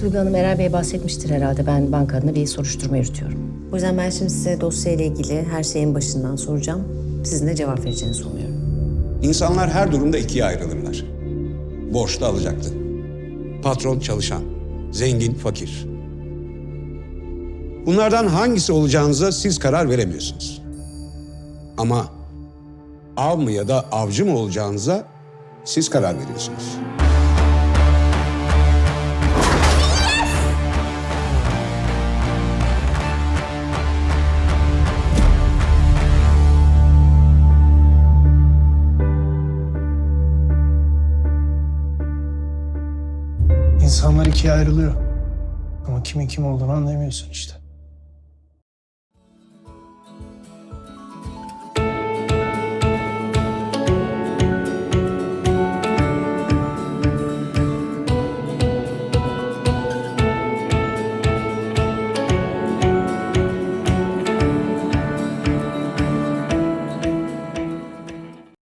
Duygu Hanım Eray Bey bahsetmiştir herhalde. Ben banka adına bir soruşturma yürütüyorum. O yüzden ben şimdi size dosyayla ilgili her şeyin başından soracağım. Sizin de cevap vereceğinizi umuyorum. İnsanlar her durumda ikiye ayrılırlar. Borçlu alacaklı. Patron çalışan. Zengin fakir. Bunlardan hangisi olacağınıza siz karar veremiyorsunuz. Ama av mı ya da avcı mı olacağınıza siz karar veriyorsunuz. İnsanlar ikiye ayrılıyor. Ama kimin kim olduğunu anlayamıyorsun işte.